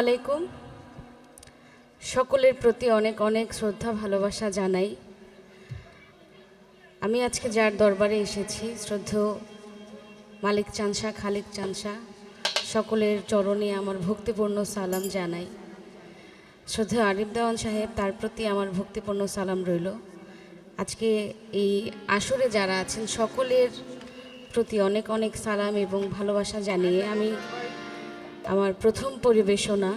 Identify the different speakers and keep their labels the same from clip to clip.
Speaker 1: আলাইকুম। সকলের প্রতি অনেক অনেক শ্রদ্ধা, ভালোবাসা জানাই। আমি আজকে যার দরবারে এসেছি, শ্রদ্ধেয় মালিক চানসা, খালিক চানসা, সকলের চরণে আমার ভক্তিপূর্ণ সালাম জানাই। শ্রদ্ধেয় আরিফ দেওয়ান সাহেব, তার প্রতি আমার ভক্তিপূর্ণ সালাম রইল। আজকে এই আসরে যারা আছেন, সকলের প্রতি অনেক অনেক সালাম এবং ভালোবাসা জানিয়ে আমি আমার প্রথম পরিবেশনা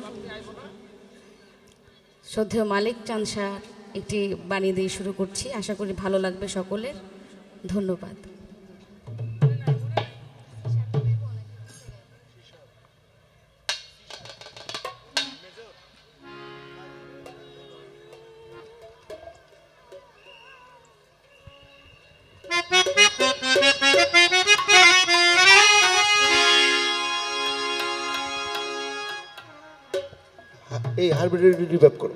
Speaker 1: শ্রদ্ধেয় মালিক চানসার একটি বাণী দিয়ে শুরু করছি। আশা করি ভালো লাগবে সকলের। ধন্যবাদ।
Speaker 2: এই হারমোনিয়াম ডেভেলপ করো।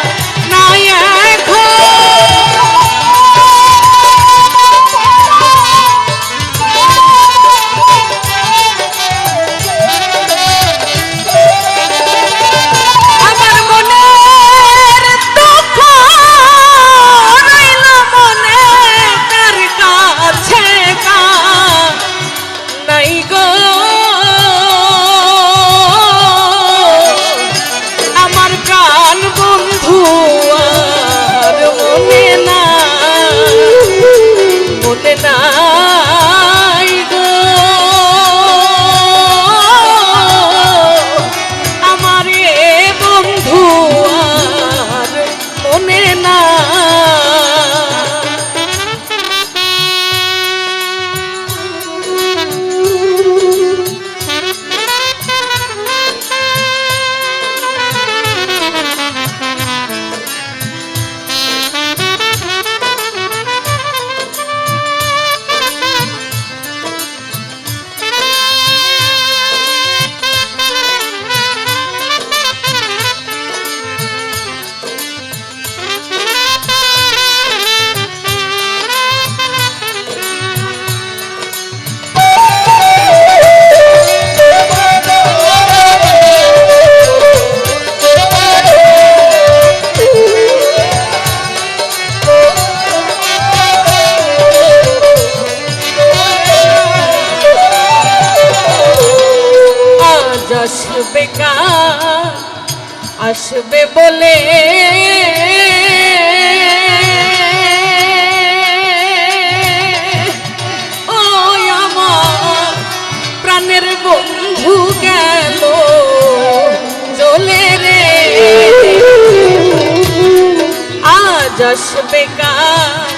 Speaker 1: যশ বেকার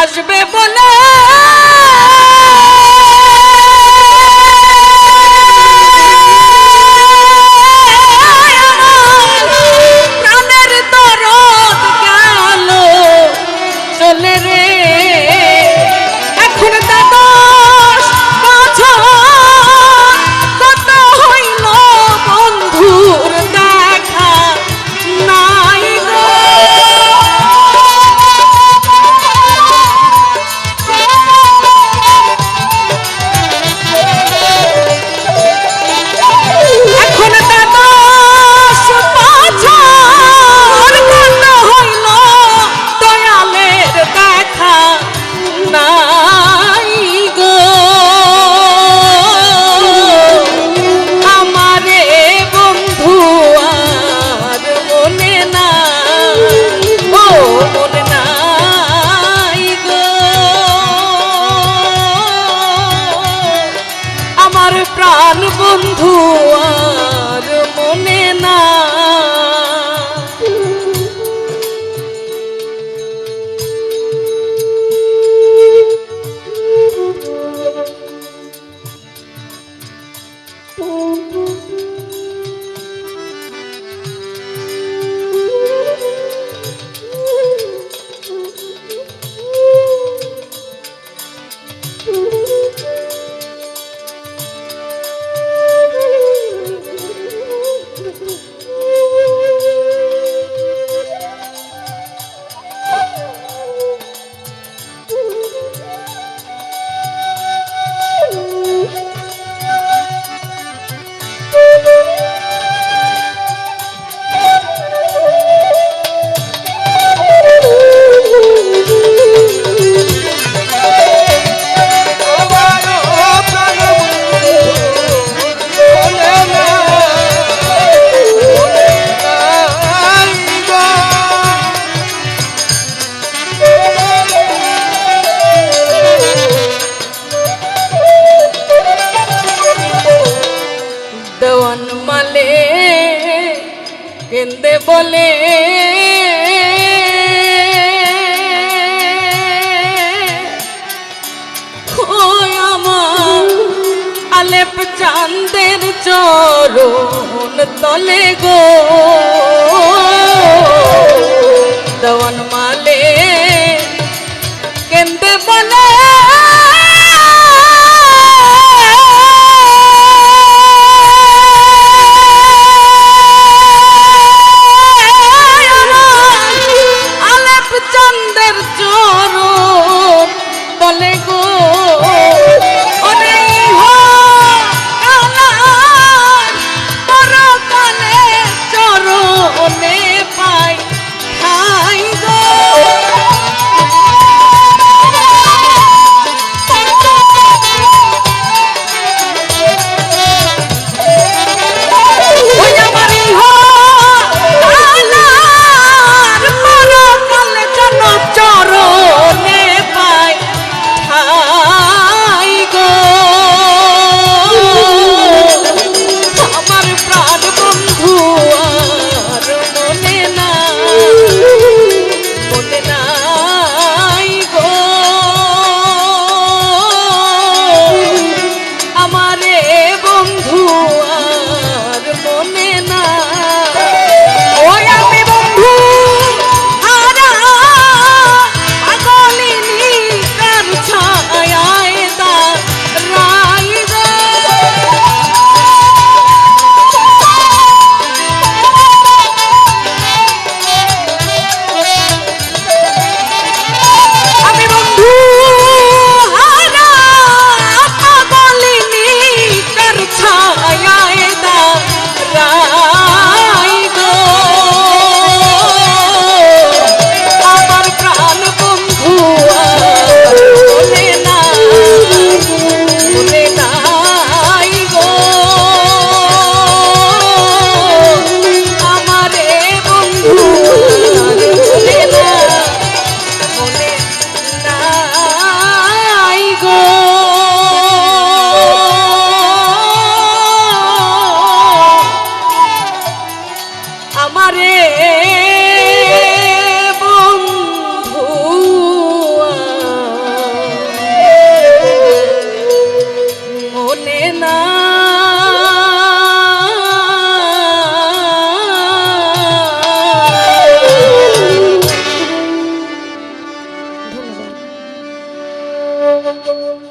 Speaker 2: আসবে বলা আর প্রাণ বন্ধু আর মনে না দেওয়ান মালে কেন্দে বলে। আমার আলেপ চাঁদের চরণ তলে গো। দেওয়ান মালে কেন্দে বলে।